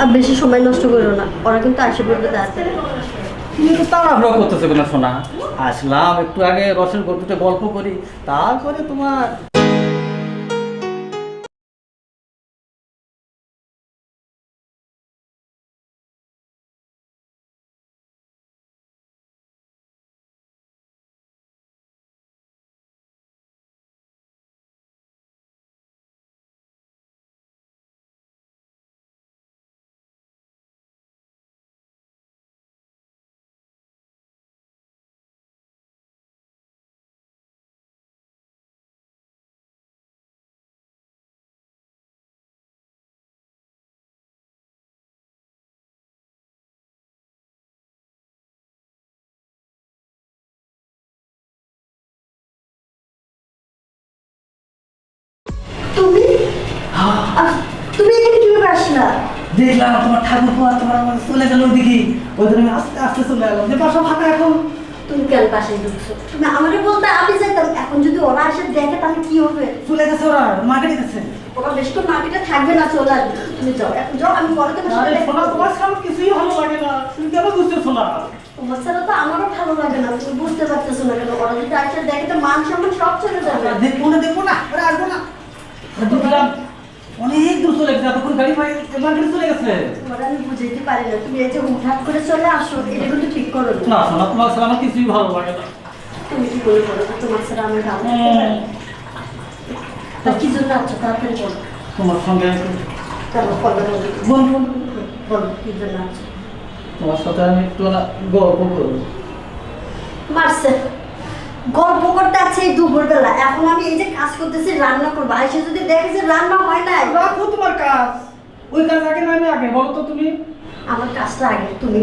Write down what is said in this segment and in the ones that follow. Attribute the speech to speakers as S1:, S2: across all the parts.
S1: আর বেশি সময় নষ্ট করো না। ওরা কিন্তু আসে পড়বে তাড়াতাড়ি
S2: তুমি করতেছো কেন শোনা আসলাম একটু আগে রসের গল্পটা গল্প করি। তারপরে তোমার
S1: তুমি এখানে কীভাবে আসলা?
S2: দেখলাম তোমার ঠাকুর পোয়া তোমার আমার চলে গেল ওইদিকে ওই জন্য আমি আস্তে আস্তে চলে এলাম। যে বাসা ফাঁকা এখন।
S1: তুমি কেন পাশে ঢুকছো? তুমি আমাকে বলতে আমি যেতাম এখন যদি ওরা এসে দেখে তাহলে কি হবে?
S2: চলে গেছে ওরা মার্কেটে গেছে
S1: ওরা বেশ তো মার্কেটে থাকবে না চলে আসবে। তুমি যাও এখন যাও আমি পরে তোমার সাথে
S2: তোমার সামনে কিছুই ভালো লাগে না। তুমি কেন বুঝতেছো না
S1: তোমার ছাড়া তো আমারও ভালো লাগে না তুমি বুঝতে পারতেছো না কেন? ওরা যদি আসে দেখে তো মান সম্মান সব চলে যাবে।
S2: দেখব না দেখব না ওরা আসব না। দেখলাম অনেক দূর চলে গেছে এতক্ষণ গাড়ি পাই মার্কেটে চলে গেছে।
S1: তোমার আমি বুঝাইতে পারি না তুমি এই যে হুটহাট করে চলে আসো এটা কিন্তু ঠিক করো না।
S2: না শোনা তোমার সাথে আমার কিছুই ভালো লাগে না।
S1: তুমি কি করে বলো তোমার ছাড়া আমি ভালো তা কি জন্য আছো? তাড়াতাড়ি বলো।
S2: তোমার সঙ্গে
S1: চলো বলো বলো
S2: বল। বল
S1: বলো কি জন্য আছো?
S2: তোমার সাথে আমি একটু গল্প করব।
S1: মারছে। গল্প করতে আছে এই দুপুরবেলা। এখন আমি এই যে কাজ করতেছি, রান্না করব। সে যদি দেখে যে রান্না হয় না
S2: রাখো তোমার কাজ? ওই কাজ আগে না আমি আগে, বলো তো তুমি।
S1: আমার কাজটা আগে তুমি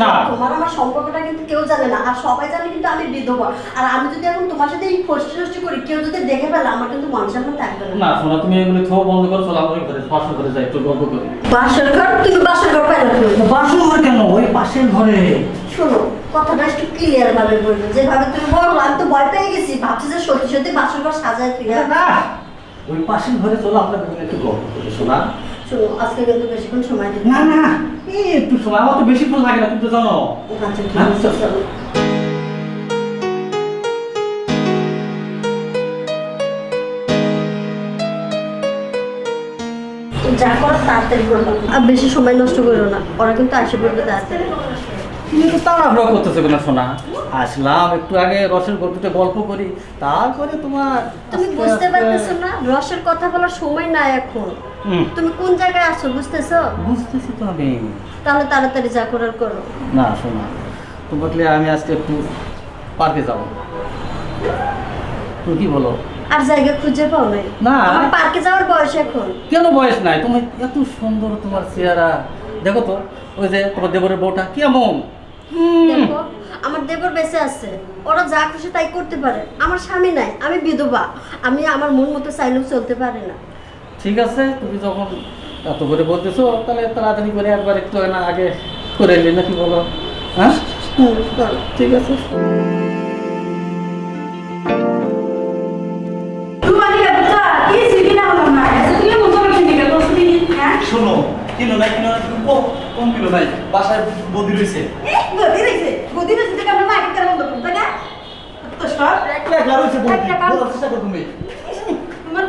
S2: না।
S1: তোমার আমার সম্পর্কটা কিন্তু কেউ জানে না আর সবাই জানে কিন্তু আমি বিধবা। আর আমি যদি এখন তোমার সাথে এই ফষ্টি নষ্টি করি কেউ যদি দেখে ফেলে আমার কিন্তু মান সম্মান থাকবে না।
S2: না শোনা তুমি এগুলো থো বন্ধ করো চলো আমার ঘরে বাসর ঘরে যাই একটু গল্প করি।
S1: বাসর ঘর? তুমি বাসর ঘর পাইলে
S2: বাসর ঘর কেন? ওই পাশের ঘরে।
S1: শোনো কথাটা একটু ক্লিয়ার ভাবে বলব। যেভাবে তুমি বলল আমি তো ভয় পেয়ে গেছি। ভাবছি যে সত্যি সত্যি বাসর ঘর সাজায় তুই
S2: না ওই পাশের ঘরে চলো আমরা একটু গল্প করি শোনা
S1: শোনো আজকে কিন্তু বেশিক্ষণ সময়
S2: না না এই একটু সময় আমার তো বেশিক্ষণ লাগে না তুমি তো জানো।
S1: আচ্ছা ঠিক আছে চলো। যা করো তাড়াতাড়ি আর বেশি সময় নষ্ট করো না ওরা কিন্তু আসে পড়বে তাড়াতাড়ি
S2: তুমি তো তাড়াহুড়া করতেছো কেন শোনা আসলাম একটু আগে রসের গল্পটা গল্প করি তারপরে তোমার
S1: তুমি বুঝতে পারতেছো না রসের কথা বলার সময় নাই এখন। তুমি কোন জায়গায় আছো বুঝতেছো?
S2: বুঝতেছি তো আমি।
S1: তাহলে তাড়াতাড়ি যা করার করো।
S2: না শোনা তোমাকে আমি আজকে একটু পার্কে যাব। তুমি কি বলো?
S1: আর জায়গা খুঁজে পাও নাই?
S2: না।
S1: আমার পার্কে যাওয়ার বয়স এখন।
S2: কেন বয়স নাই? তুমি এত সুন্দর তোমার চেহারা। দেখো তো ওই যে তোমার দেবরের বউটা কেমন
S1: দেখো আমার দেবর বেঁচে আছে। ওরা যা খুশি তাই করতে পারে। আমার স্বামী নাই আমি বিধবা। আমি আমার মন মতো চাইলেও চলতে পারি না।
S2: ঠিক আছে তুমি যখন এত করে বলতেছো তাহলে তাড়াতাড়ি করে একবার একটু না আগে করে এলি নাকি বলো? হ্যাঁ? ঠিক আছে।
S3: শোনো কিলো নাই কিলো নাই তুমি কম কম কিলো নাই? বাসায় বদি বলার চেষ্টা করো তুমি।
S4: তোমার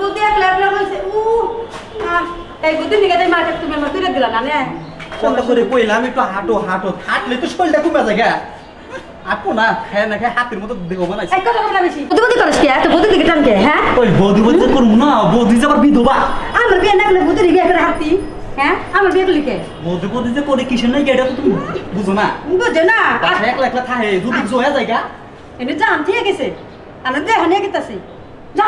S4: বুদ্ধি এক লাখ লাখ হয়েছে। উ আহ, এই বুদ্ধি তাই মার্কেট তুমি আমার তুলে দিলা না নে।
S3: কত করে কইলাম একটু হাঁটো হাঁটো। হাঁটলে তো শরীরটা কমে যায় গা। হাঁটো না খায় না খায় হাতের মতো দেখো বানাইছে
S4: এক কথা বলা বেশি। বুদ্ধি বুদ্ধি করিস কি? এত বুদ্ধি দিকে টানকে হ্যাঁ?
S3: ওই বদি বদি করব না বদি যে আবার বিধবা।
S4: আমার বিয়ে না করলে বুদ্ধি বিয়ে করে হাঁটতি হ্যাঁ? আমার বিয়ে করলি কে?
S3: বদি বদি যে করে কিসের নাই এটা তো তুমি বুঝো না?
S4: বুঝছ না।
S3: একলা একলা থাকে যদি হয়ে যায়
S4: এনে জান ঠিক গেছে। আমরা দেহ নিয়ে গেতাছি। যা।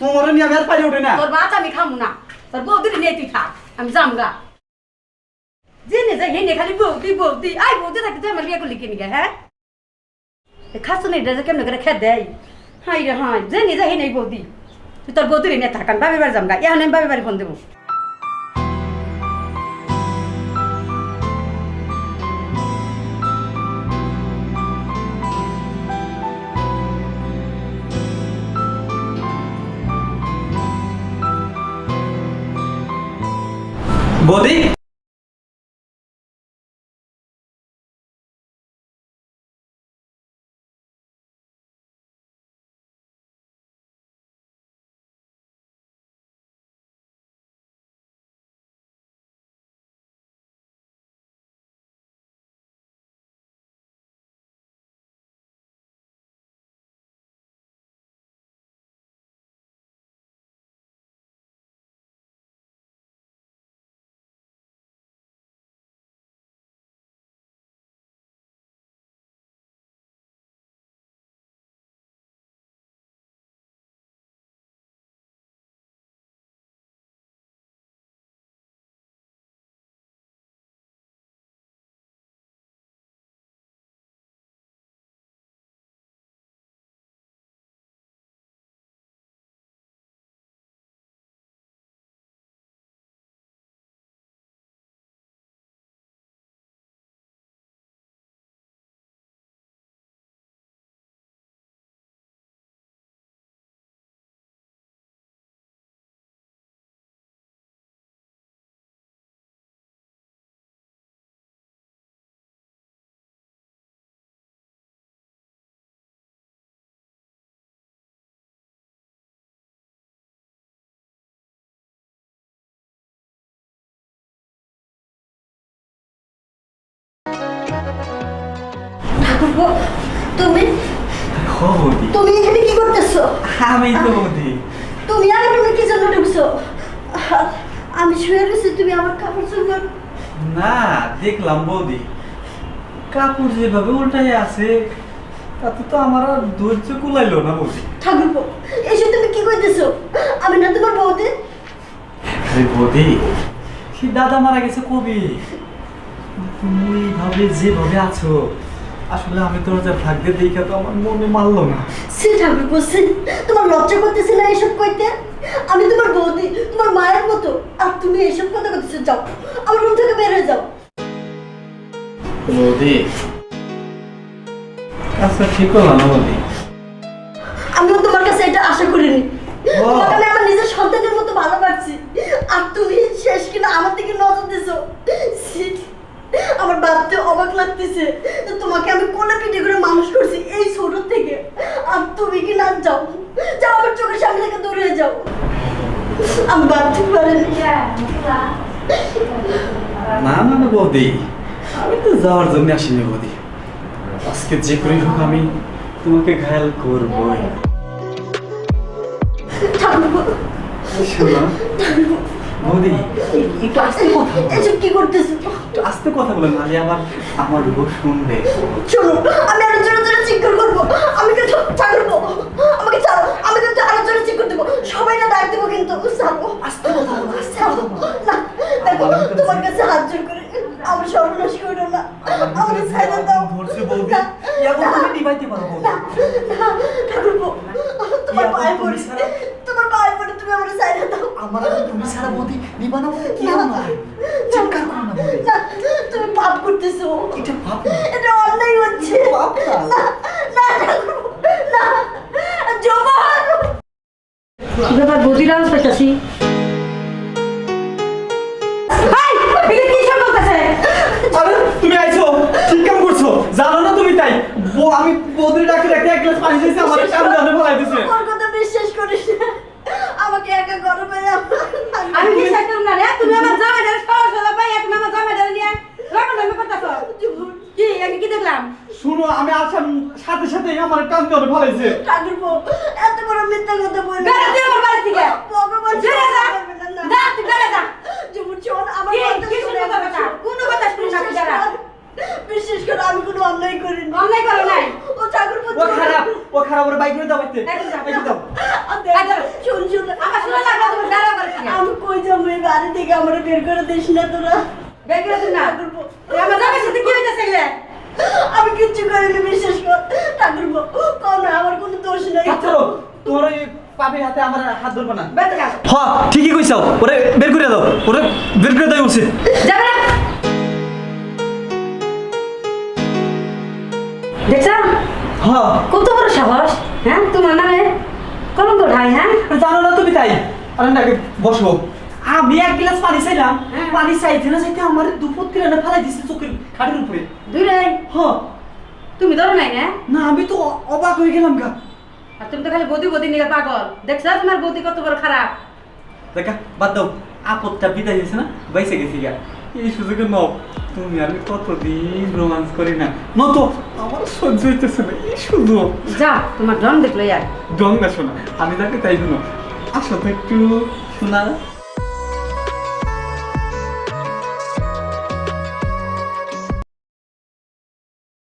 S3: তোমার নিয়ে আমি পারি না।
S4: তোর আমি খামু না। তোর বৌদি নিয়ে তুই খা আমি যাম গা যাই হেনে খালি বৌদি বৌদি। আই বৌদি থাকি তুই আমার বিয়ে করলি কিনি হ্যাঁ? খাস না এটা কেমন করে খেয়ে দেয়? হাই রে হাই যে নিজে হে নেই বৌদি। তুই তোর বৌদির এনে থাকান যাম গা এখন আমি বাবি বাড়ি ফোন দেবো?
S3: বৌদি
S1: তুমি? তুমি এখানে কি করতেছো?
S3: আমি তো বৌদি
S1: তুমি আগে তুমি কি জন্য ঢুকছো? আমি শুয়ে রয়েছি তুমি আমার কাপড় চোপড়
S3: না দেখলাম বৌদি। কাপড় যেভাবে উল্টাই আছে তাতে তো আমার আর ধৈর্য কুলাইলো না বৌদি।
S1: ঠাকুরপো এসে তুমি কি করতেছো? আমি না তোমার বৌদি।
S3: আরে বৌদি সে দাদা মারা গেছে কবি? তুমি এইভাবে যেভাবে আছো আসলে আমি তোর যা ভাগ্যের দিকে তো আমার মনে মারলো না।
S1: সে ঠাকুরপো সে তোমার লজ্জা করতেছে না এসব কইতে? আমি তোমার বৌদি তোমার মায়ের মতো। আর তুমি এসব কথা করতেছো যাও। আমার রুম থেকে বের হয়ে যাও।
S3: বৌদি। আচ্ছা ঠিক হলো না বৌদি।
S1: আমিও তোমার কাছে এটা আশা করিনি। তোমাকে আমি আমার নিজের সন্তানের মতো ভালোবাসছি আর তুমি শেষ কিনা আমার দিকে নজর দিছো ছি, আমার ভাবতে অবাক লাগতেছে যে তোমাকে আমি কোলে পিঠে করে মানুষ করছি এই ছোট থেকে আর তুমি কি না যাও যাও আমার চোখের সামনে থেকে দূরে যাও আমি ভাবতে পারিনি
S3: না না না বৌদি আমি তো যাওয়ার জন্য আসিনি বৌদি আজকে যে করে হোক আমি তোমাকে ঘায়াল করবই।
S1: ঠাকুর
S3: শোনো বৌদি একটু আস্তে কথা
S1: এসব কি করতেছো?
S3: একটু আস্তে কথা নাহলে আমার আমার বউ শুনবে।
S1: শোনো আমি আরও জোরে জোরে চিৎকার করব। আমি কিন্তু ছাড়বো আমাকে ছাড়ো আমি কিন্তু আরও জোরে চিৎকার দেবো সবাই না ডাক দেবো কিন্তু ছাড়বো
S3: আস্তে কথা বলো আস্তে কথা বলো
S1: না দেখো তোমার কাছে হাত জোর করে আমার সর্বনাশ করো না আমাকে ছাড়া দাও
S3: ধরছে বৌদি
S1: না,
S3: ইয়াবো
S1: না,
S3: তুমি নিভাইতে পারো বৌদি
S1: না, না, ঠাকুরপো, তোমার পায়ে পড়ি তোমার পায়ে পড়ে তুমি আমার ছাড়া দাও।
S3: আমার আর তুমি ছাড়া বৌদি নিবানো কি
S1: না,
S3: হয়? চিৎকার করো না বৌদি।
S1: না, তুমি পাপ করতেছো।
S3: এটা ভাব
S1: এটা অন্যায় হচ্ছে।
S3: পাপ না।
S1: না না ঠাকুরপো, না জবান।
S4: কি ব্যাপার বৌদির আওয়াজ
S3: বউ আমি বৌদির ডাক্তার একটা এক গ্লাস পানি দিয়েছি আমার সামনে জানে বলাই
S1: ওর কথা বিশ্বাস করিস আমাকে একা গরমে
S4: আমি বিশ্বাস করব না রে তুমি আমার জামাইদার সহজ হলো ভাই এখন আমার জামাইদার নিয়ে রাখো না করতেছো কি আমি কি দেখলাম?
S3: শুনো আমি আসার সাথে সাথে আমার কান ধরে ফলাইছে।
S1: ঠাকুরপো এত বড় মিথ্যা কথা
S4: বেরো তুই আমার বাড়ি থেকে
S1: ভগবান
S4: বেরো যা
S1: করবে না, না।
S4: যা তুই বেরো যা
S1: জুমুর শোন, আমার
S4: কি
S1: কথা
S4: কি
S1: শুনে
S4: শুনব কথা কোনো কথা শুনি না
S1: বিশ্বাস
S4: যারা
S1: কর, বিশ্বাস করে আমি কোনো অন্যায় করিনি
S4: অন্যায় করো নাই
S1: ও ঠাকুরপো
S3: ও খারাপ ও খারাপ ওর বাইক করে দাও বাইতে
S4: এই দাও,
S3: বাইকে দাও
S1: শুন শুন।
S4: আমার শোনা লাগল তুমি বেরো বাড়ি থেকে।
S1: আমি কই যাব এই বাড়ি থেকে? আমার বের করে দিস না তোরা।
S4: বের করে দিন না? এ আমার জামাইয়ের সাথে কি হইতাছে এগুলা?
S1: আমি কিচ্ছু করিনি বিশ্বাস কর। ঠাকুর আমার কোনো দোষ নেই।
S3: তোমার পাপের হাতে আমার হাত ধরবো না। ঠিকই কইছো ওরে বের করে দাও। ওরে বের করে দাও উচিত
S4: তোমার নামে কলঙ্ক ঢাই হ্যাঁ?
S3: জানো না তুমি তাই? আরে না বসো। আমি এক গ্লাস পানি চাইলাম।
S4: হ্যাঁ।
S3: পানি চাইতে না চাইতে আমার দুপুর কিনে না ফেলাই দিছে চোখের খাটের উপরে।
S4: দুই রে
S3: হ
S4: তুমি ধরো নাই না
S3: না আমি তো অবাক হয়ে গেলাম গা।
S4: আর তুমি তো খালি বদি বদি নিয়ে পাগল। দেখছ তোমার বদি কত বড় খারাপ?
S3: দেখা বাদ দাও। আপদটা বিদায় হয়েছে না? বাইসে গেছি গা। এই সুযোগে ন তুমি আমি কতদিন রোমান্স করি না। ন আমার সহ্য হইতেছে না এই শুধু।
S4: যা তোমার ডন দেখল ইয়ার
S3: ডং না শোনা আমি তাকে তাই শুনো। আসো তো একটু শোনা।